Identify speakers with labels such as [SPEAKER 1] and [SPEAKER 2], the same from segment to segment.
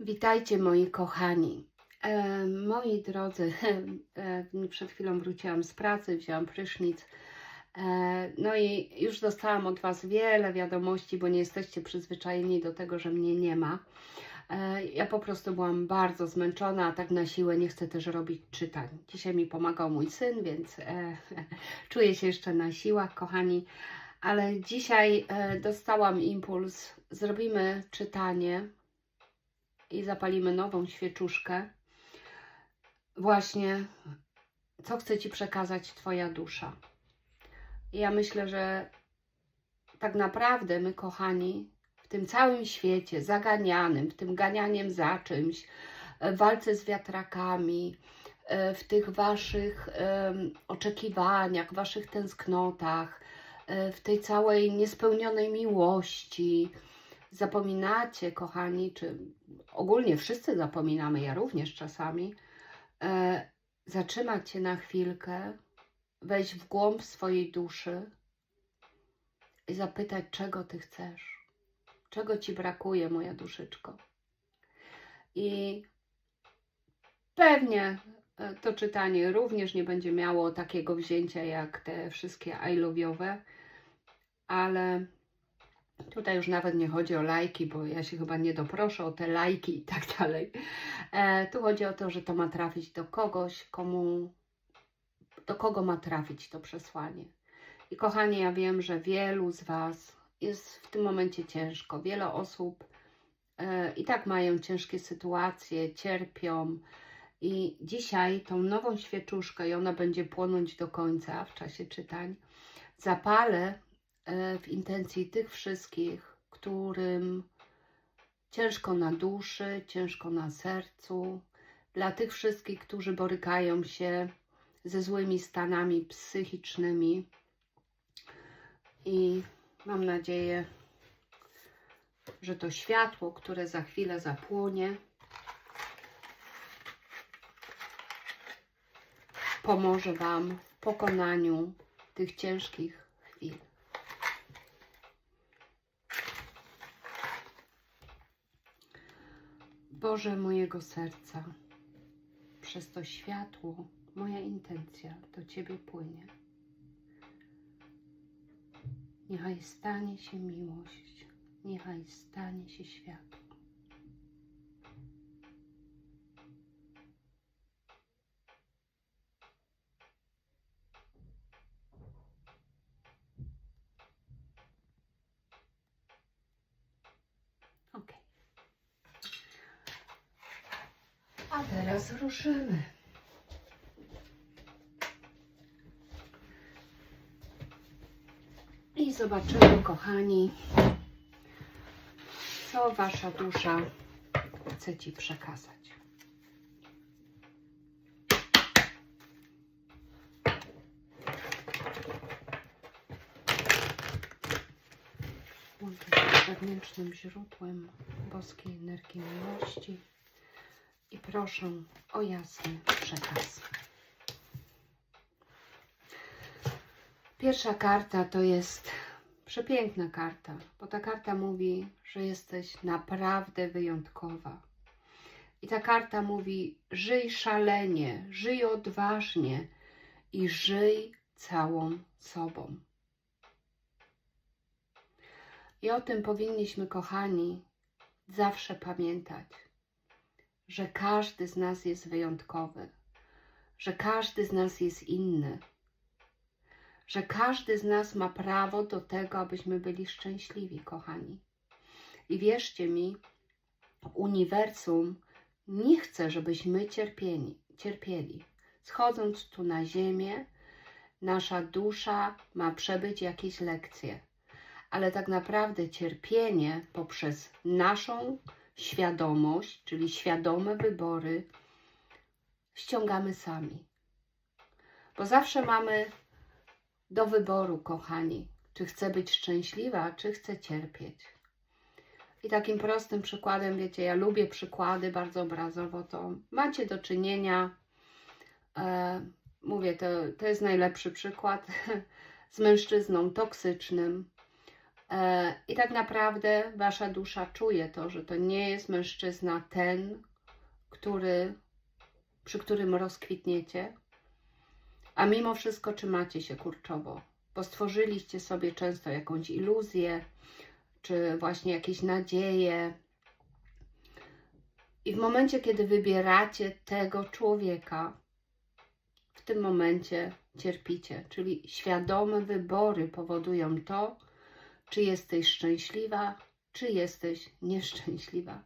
[SPEAKER 1] Witajcie moi kochani. E, moi drodzy, e, przed chwilą wróciłam z pracy, wzięłam prysznic. E, no i już dostałam od Was wiele wiadomości, bo nie jesteście przyzwyczajeni do tego, że mnie nie ma. E, ja po prostu byłam bardzo zmęczona, a tak na siłę nie chcę też robić czytań. Dzisiaj mi pomagał mój syn, więc e, czuję się jeszcze na siłach, kochani. Ale dzisiaj e, dostałam impuls. Zrobimy czytanie i zapalimy nową świeczuszkę. Właśnie, co chce Ci przekazać Twoja dusza. Ja myślę, że tak naprawdę my, kochani, w tym całym świecie zaganianym, w tym ganianiem za czymś, w walce z wiatrakami, e, w tych Waszych oczekiwaniach, Waszych tęsknotach, e, w tej całej niespełnionej miłości, zapominacie, kochani, czy ogólnie wszyscy zapominamy, ja również czasami, e, zatrzymać się na chwilkę, wejść w głąb swojej duszy i zapytać, czego ty chcesz, czego ci brakuje, moja duszyczko. I pewnie e, to czytanie również nie będzie miało takiego wzięcia jak te wszystkie I ale Tutaj już nawet nie chodzi o lajki, bo ja się chyba nie doproszę o te lajki i tak dalej. E, tu chodzi o to, że to ma trafić do kogoś, komu, do kogo ma trafić to przesłanie. I kochani, ja wiem, że wielu z Was jest w tym momencie ciężko. Wiele osób e, i tak mają ciężkie sytuacje, cierpią. I dzisiaj tą nową świeczuszkę, i ona będzie płonąć do końca w czasie czytań, zapalę w intencji tych wszystkich, którym ciężko na duszy, ciężko na sercu, dla tych wszystkich, którzy borykają się ze złymi stanami psychicznymi. I mam nadzieję, że to światło, które za chwilę zapłonie, pomoże Wam w pokonaniu tych ciężkich chwil. Boże mojego serca, przez to światło moja intencja do Ciebie płynie. Niechaj stanie się miłość, niechaj stanie się światło. Ok. A I zobaczymy, kochani, co Wasza dusza chce Ci przekazać. Łączę się z wewnętrznym źródłem boskiej energii miłości proszę o jasny przekaz. Pierwsza karta to jest przepiękna karta, bo ta karta mówi, że jesteś naprawdę wyjątkowa. I ta karta mówi: żyj szalenie, żyj odważnie i żyj całą sobą. I o tym powinniśmy, kochani, zawsze pamiętać, że każdy z nas jest wyjątkowy, że każdy z nas jest inny że każdy z nas ma prawo do tego, abyśmy byli szczęśliwi, kochani. I wierzcie mi, uniwersum nie chce, żebyśmy cierpieli, cierpieli. Schodząc tu na ziemię, nasza dusza ma przebyć jakieś lekcje, ale tak naprawdę cierpienie poprzez naszą świadomość, czyli świadome wybory, ściągamy sami. Bo zawsze mamy do wyboru, kochani, czy chcę być szczęśliwa, czy chcę cierpieć. I takim prostym przykładem, wiecie, ja lubię przykłady bardzo obrazowo, to macie do czynienia, e, mówię, to, to jest najlepszy przykład, z mężczyzną toksycznym, I tak naprawdę wasza dusza czuje to, że to nie jest mężczyzna ten, który, przy którym rozkwitniecie, a mimo wszystko trzymacie się kurczowo, bo stworzyliście sobie często jakąś iluzję, czy właśnie jakieś nadzieje. I w momencie, kiedy wybieracie tego człowieka, w tym momencie cierpicie, czyli świadome wybory powodują to, czy jesteś szczęśliwa, czy jesteś nieszczęśliwa.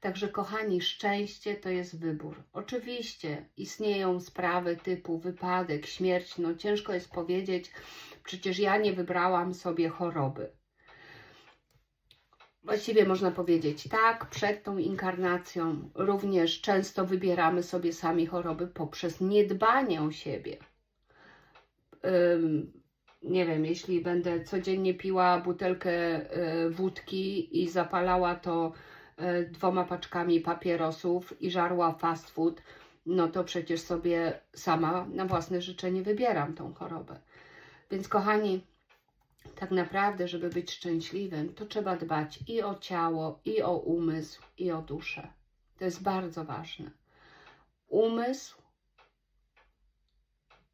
[SPEAKER 1] Także, kochani, szczęście to jest wybór. Oczywiście istnieją sprawy typu wypadek, śmierć. No ciężko jest powiedzieć, przecież ja nie wybrałam sobie choroby. Właściwie można powiedzieć tak, przed tą inkarnacją również często wybieramy sobie sami choroby poprzez niedbanie o siebie. Nie wiem, jeśli będę codziennie piła butelkę y, wódki i zapalała to y, dwoma paczkami papierosów i żarła fast food, no to przecież sobie sama na własne życzenie wybieram tą chorobę. Więc kochani, tak naprawdę, żeby być szczęśliwym, to trzeba dbać i o ciało, i o umysł, i o duszę. To jest bardzo ważne. Umysł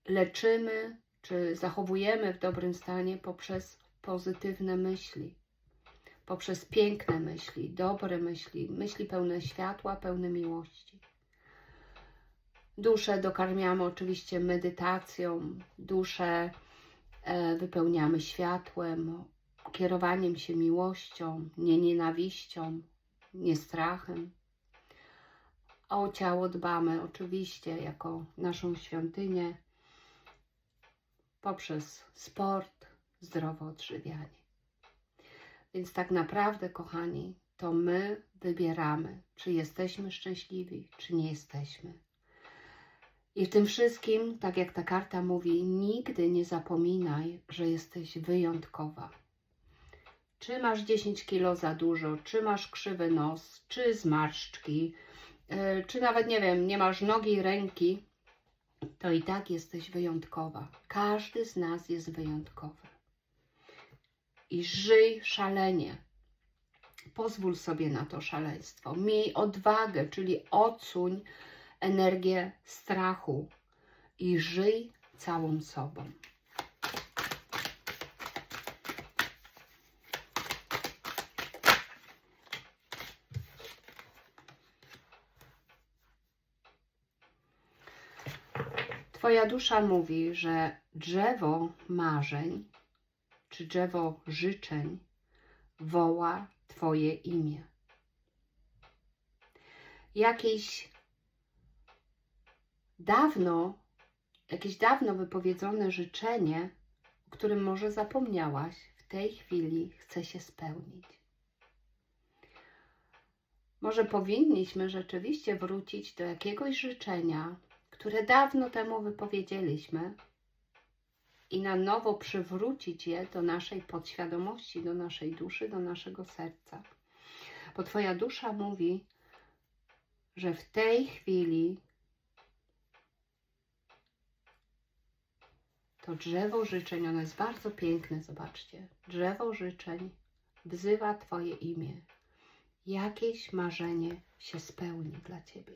[SPEAKER 1] leczymy, czy zachowujemy w dobrym stanie poprzez pozytywne myśli, poprzez piękne myśli, dobre myśli, myśli pełne światła, pełne miłości. Duszę dokarmiamy oczywiście medytacją, duszę e, wypełniamy światłem, kierowaniem się miłością, nie nienawiścią, nie strachem. A o ciało dbamy oczywiście jako naszą świątynię poprzez sport, zdrowe odżywianie. Więc tak naprawdę, kochani, to my wybieramy, czy jesteśmy szczęśliwi, czy nie jesteśmy. I w tym wszystkim, tak jak ta karta mówi, nigdy nie zapominaj, że jesteś wyjątkowa. Czy masz 10 kilo za dużo, czy masz krzywy nos, czy zmarszczki, yy, czy nawet nie wiem, nie masz nogi ręki, to i tak jesteś wyjątkowa. Każdy z nas jest wyjątkowy. I żyj szalenie. Pozwól sobie na to szaleństwo. Miej odwagę, czyli odsuń energię strachu i żyj całą sobą. Twoja dusza mówi, że drzewo marzeń czy drzewo życzeń woła Twoje imię. Jakieś dawno, jakieś dawno wypowiedzone życzenie, o którym może zapomniałaś, w tej chwili chce się spełnić. Może powinniśmy rzeczywiście wrócić do jakiegoś życzenia, które dawno temu wypowiedzieliśmy i na nowo przywrócić je do naszej podświadomości, do naszej duszy, do naszego serca. Bo Twoja dusza mówi, że w tej chwili to drzewo życzeń, ono jest bardzo piękne, zobaczcie. Drzewo życzeń wzywa Twoje imię. Jakieś marzenie się spełni dla Ciebie.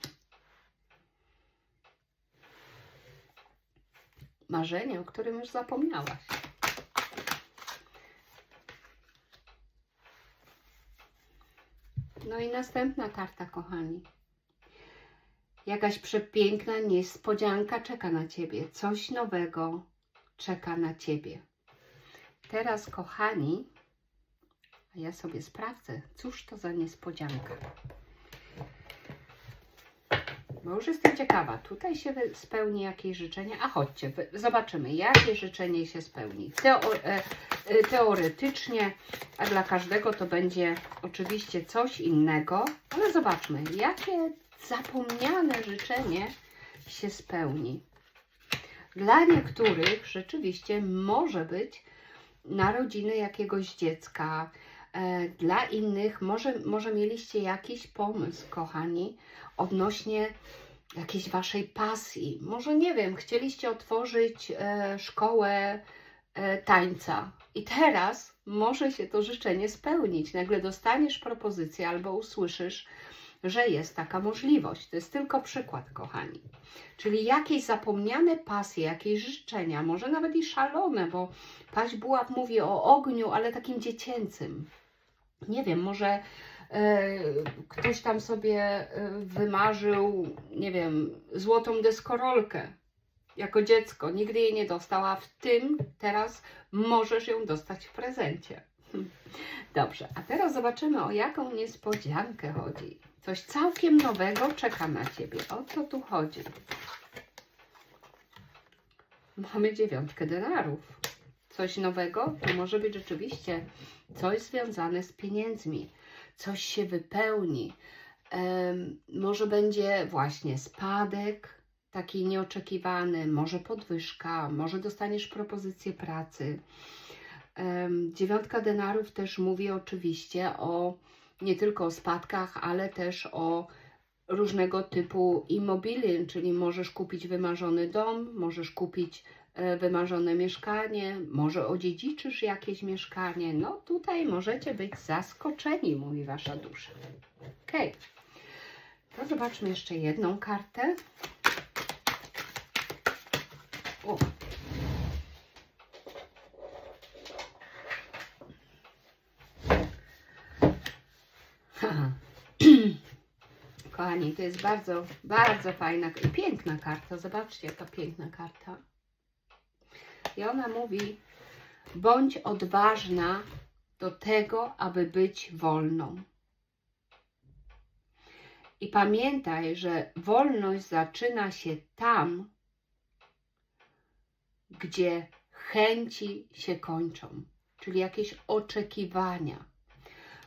[SPEAKER 1] Marzenie, o którym już zapomniałaś. No i następna karta, kochani. Jakaś przepiękna niespodzianka czeka na Ciebie. Coś nowego czeka na Ciebie. Teraz, kochani, ja sobie sprawdzę, cóż to za niespodzianka bo już jestem ciekawa. Tutaj się spełni jakieś życzenie. A chodźcie, zobaczymy, jakie życzenie się spełni. E, e, teoretycznie, a dla każdego to będzie oczywiście coś innego, ale zobaczmy, jakie zapomniane życzenie się spełni. Dla niektórych rzeczywiście może być narodziny jakiegoś dziecka, e, dla innych może, może mieliście jakiś pomysł, kochani, odnośnie jakiejś waszej pasji. Może nie wiem, chcieliście otworzyć e, szkołę e, tańca. I teraz może się to życzenie spełnić. Nagle dostaniesz propozycję albo usłyszysz, że jest taka możliwość. To jest tylko przykład, kochani. Czyli jakieś zapomniane pasje, jakieś życzenia, może nawet i szalone, bo paść buław mówi o ogniu, ale takim dziecięcym. Nie wiem, może ktoś tam sobie e, wymarzył, nie wiem, złotą deskorolkę jako dziecko. Nigdy jej nie dostał, a w tym teraz możesz ją dostać w prezencie. Dobrze, a teraz zobaczymy, o jaką niespodziankę chodzi. Coś całkiem nowego czeka na Ciebie. O co tu chodzi? Mamy dziewiątkę denarów. Coś nowego? To może być rzeczywiście coś związane z pieniędzmi. Coś się wypełni. Może będzie właśnie spadek, taki nieoczekiwany, może podwyżka, może dostaniesz propozycję pracy. Dziewiątka denarów też mówi oczywiście o nie tylko o spadkach, ale też o różnego typu immobilien, czyli możesz kupić wymarzony dom, możesz kupić wymarzone mieszkanie, może odziedziczysz jakieś mieszkanie. No tutaj możecie być zaskoczeni, mówi Wasza dusza. Ok. To zobaczmy jeszcze jedną kartę. O. Kochani, to jest bardzo, bardzo fajna i piękna karta. Zobaczcie, jaka piękna karta. I ona mówi: bądź odważna do tego, aby być wolną. I pamiętaj, że wolność zaczyna się tam, gdzie chęci się kończą, czyli jakieś oczekiwania.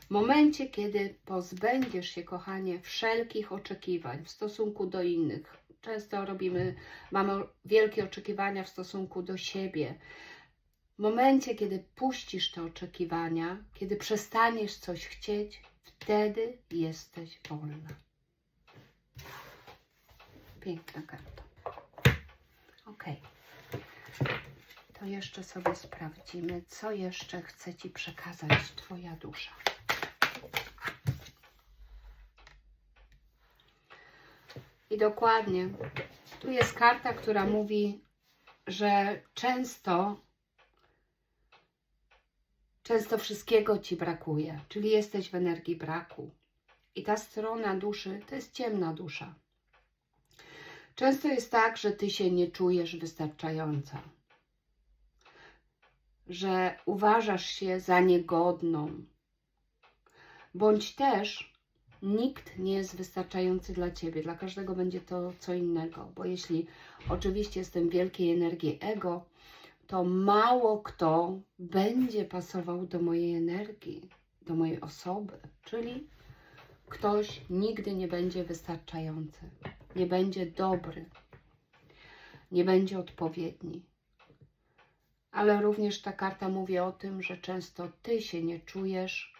[SPEAKER 1] W momencie, kiedy pozbędziesz się, kochanie, wszelkich oczekiwań w stosunku do innych, często robimy, mamy wielkie oczekiwania w stosunku do siebie. W momencie, kiedy puścisz te oczekiwania, kiedy przestaniesz coś chcieć, wtedy jesteś wolna. Piękna karta. Ok. To jeszcze sobie sprawdzimy, co jeszcze chce Ci przekazać Twoja dusza. I dokładnie, tu jest karta, która mówi, że często, często wszystkiego Ci brakuje, czyli jesteś w energii braku. I ta strona duszy to jest ciemna dusza. Często jest tak, że Ty się nie czujesz wystarczająca, że uważasz się za niegodną, bądź też nikt nie jest wystarczający dla Ciebie. Dla każdego będzie to co innego, bo jeśli oczywiście jestem wielkiej energii ego, to mało kto będzie pasował do mojej energii, do mojej osoby, czyli ktoś nigdy nie będzie wystarczający, nie będzie dobry, nie będzie odpowiedni. Ale również ta karta mówi o tym, że często Ty się nie czujesz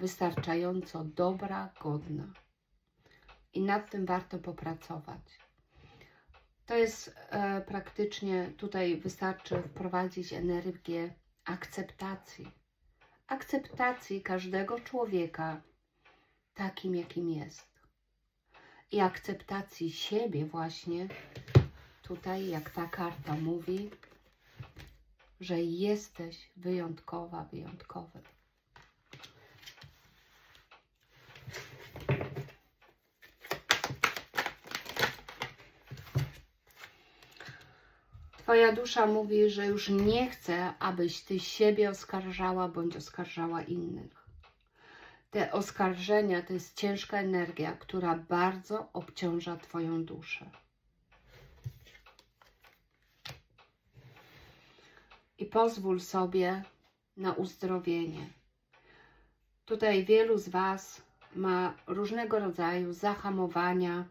[SPEAKER 1] wystarczająco dobra, godna. I nad tym warto popracować. To jest e, praktycznie, tutaj wystarczy wprowadzić energię akceptacji. Akceptacji każdego człowieka takim, jakim jest. I akceptacji siebie właśnie, tutaj jak ta karta mówi, że jesteś wyjątkowa, wyjątkowy. Twoja dusza mówi, że już nie chce, abyś ty siebie oskarżała bądź oskarżała innych. Te oskarżenia to jest ciężka energia, która bardzo obciąża Twoją duszę. I pozwól sobie na uzdrowienie. Tutaj wielu z Was ma różnego rodzaju zahamowania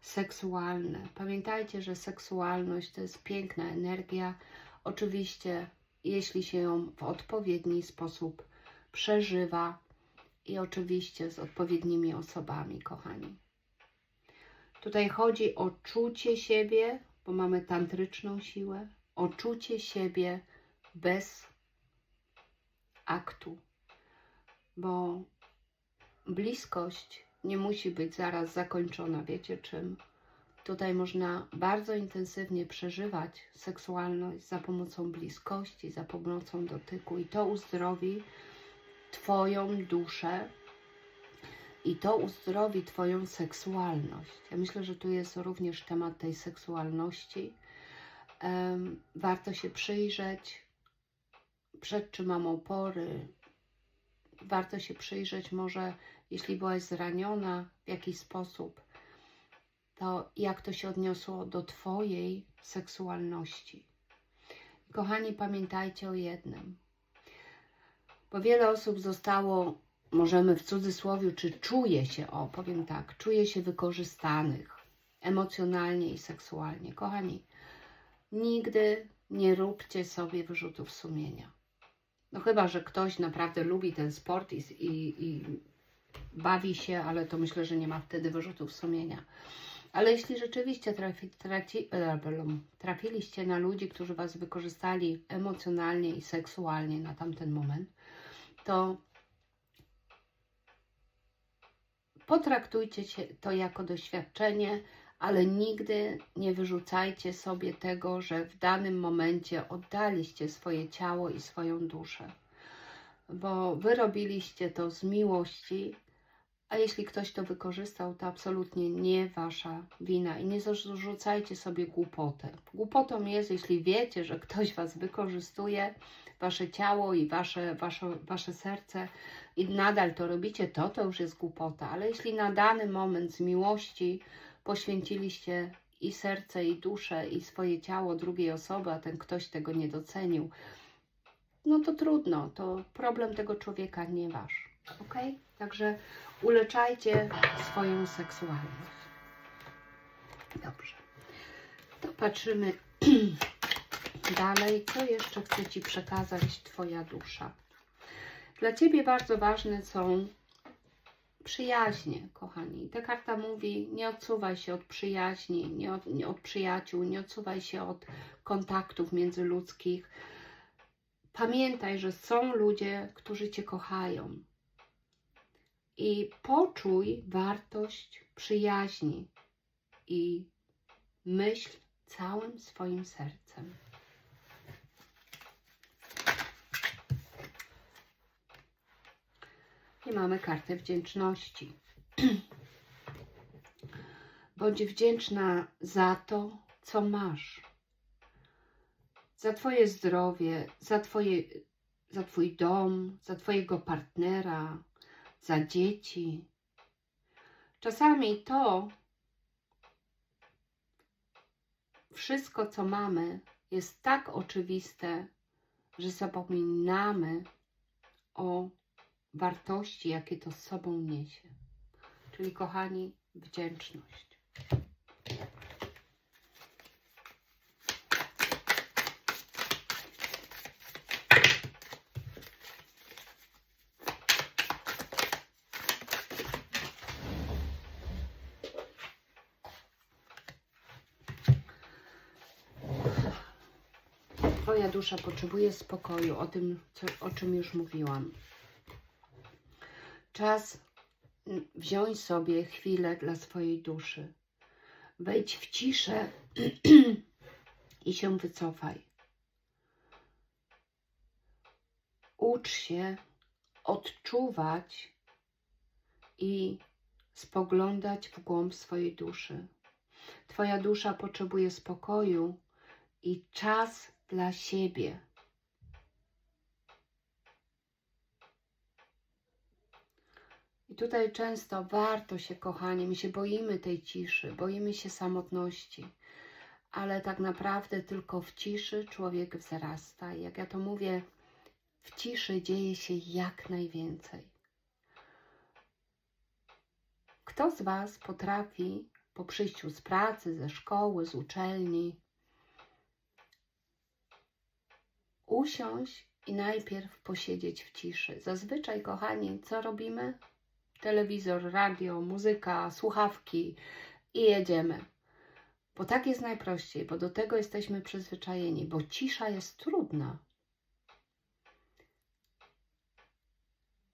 [SPEAKER 1] seksualne. Pamiętajcie, że seksualność to jest piękna energia. Oczywiście, jeśli się ją w odpowiedni sposób przeżywa i oczywiście z odpowiednimi osobami, kochani. Tutaj chodzi o czucie siebie, bo mamy tantryczną siłę, o czucie siebie bez aktu, bo bliskość nie musi być zaraz zakończona. Wiecie czym? Tutaj można bardzo intensywnie przeżywać seksualność za pomocą bliskości, za pomocą dotyku, i to uzdrowi Twoją duszę i to uzdrowi Twoją seksualność. Ja myślę, że tu jest również temat tej seksualności. Em, warto się przyjrzeć, przed czym mam opory. Warto się przyjrzeć, może jeśli byłaś zraniona w jakiś sposób, to jak to się odniosło do Twojej seksualności. Kochani, pamiętajcie o jednym, bo wiele osób zostało, możemy w cudzysłowie, czy czuje się, o powiem tak, czuje się wykorzystanych emocjonalnie i seksualnie. Kochani, nigdy nie róbcie sobie wyrzutów sumienia. No chyba, że ktoś naprawdę lubi ten sport i, i, i bawi się, ale to myślę, że nie ma wtedy wyrzutów sumienia. Ale jeśli rzeczywiście trafi, traci, e, trafiliście na ludzi, którzy Was wykorzystali emocjonalnie i seksualnie na tamten moment, to potraktujcie to jako doświadczenie, ale nigdy nie wyrzucajcie sobie tego, że w danym momencie oddaliście swoje ciało i swoją duszę. Bo wy robiliście to z miłości, a jeśli ktoś to wykorzystał, to absolutnie nie wasza wina i nie zarzucajcie sobie głupotę. Głupotą jest, jeśli wiecie, że ktoś was wykorzystuje, wasze ciało i wasze, wasze, wasze serce i nadal to robicie, to to już jest głupota. Ale jeśli na dany moment z miłości poświęciliście i serce, i duszę, i swoje ciało drugiej osoby, a ten ktoś tego nie docenił, no to trudno, to problem tego człowieka, nie wasz. Ok? Także uleczajcie swoją seksualność. Dobrze. To patrzymy dalej, co jeszcze chce Ci przekazać Twoja dusza. Dla Ciebie bardzo ważne są przyjaźnie, kochani. Ta karta mówi, nie odsuwaj się od przyjaźni, nie od, nie od przyjaciół, nie odsuwaj się od kontaktów międzyludzkich. Pamiętaj, że są ludzie, którzy Cię kochają. I poczuj wartość przyjaźni i myśl całym swoim sercem. I mamy kartę wdzięczności. Bądź wdzięczna za to, co masz. Za Twoje zdrowie, za, twoje, za Twój dom, za Twojego partnera, za dzieci. Czasami to wszystko, co mamy, jest tak oczywiste, że zapominamy o wartości, jakie to z sobą niesie. Czyli, kochani, wdzięczność. Twoja dusza potrzebuje spokoju, o tym, co, o czym już mówiłam. Czas wziąć sobie chwilę dla swojej duszy. Wejdź w ciszę i się wycofaj. Ucz się odczuwać i spoglądać w głąb swojej duszy. Twoja dusza potrzebuje spokoju i czas dla siebie. I tutaj często warto się, kochani, my się boimy tej ciszy, boimy się samotności, ale tak naprawdę tylko w ciszy człowiek wzrasta. I jak ja to mówię, w ciszy dzieje się jak najwięcej. Kto z Was potrafi po przyjściu z pracy, ze szkoły, z uczelni, usiąść i najpierw posiedzieć w ciszy. Zazwyczaj, kochani, co robimy? Telewizor, radio, muzyka, słuchawki i jedziemy. Bo tak jest najprościej, bo do tego jesteśmy przyzwyczajeni, bo cisza jest trudna.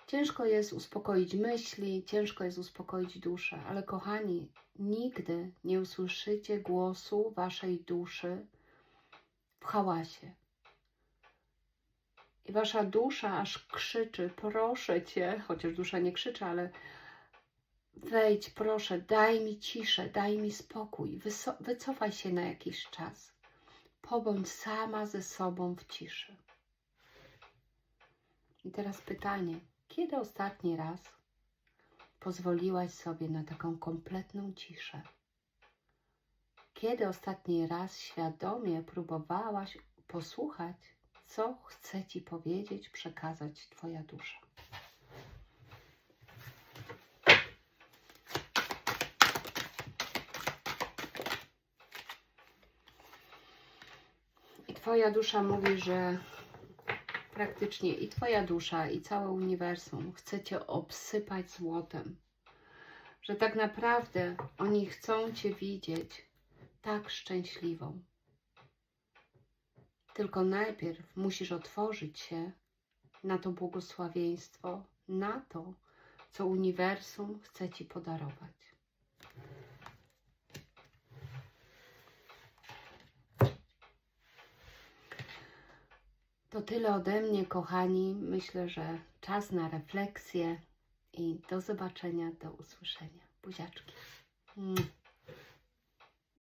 [SPEAKER 1] Ciężko jest uspokoić myśli, ciężko jest uspokoić duszę, ale kochani, nigdy nie usłyszycie głosu waszej duszy w hałasie. I wasza dusza aż krzyczy: Proszę cię, chociaż dusza nie krzyczy, ale wejdź, proszę, daj mi ciszę, daj mi spokój, wycofaj się na jakiś czas. Pobądź sama ze sobą w ciszy. I teraz pytanie: kiedy ostatni raz pozwoliłaś sobie na taką kompletną ciszę? Kiedy ostatni raz świadomie próbowałaś posłuchać, co chce ci powiedzieć, przekazać Twoja dusza? I Twoja dusza mówi, że praktycznie i Twoja dusza, i całe uniwersum chce Cię obsypać złotem. Że tak naprawdę oni chcą Cię widzieć tak szczęśliwą. Tylko najpierw musisz otworzyć się na to błogosławieństwo, na to, co uniwersum chce Ci podarować. To tyle ode mnie, kochani. Myślę, że czas na refleksję i do zobaczenia, do usłyszenia. Buziaczki.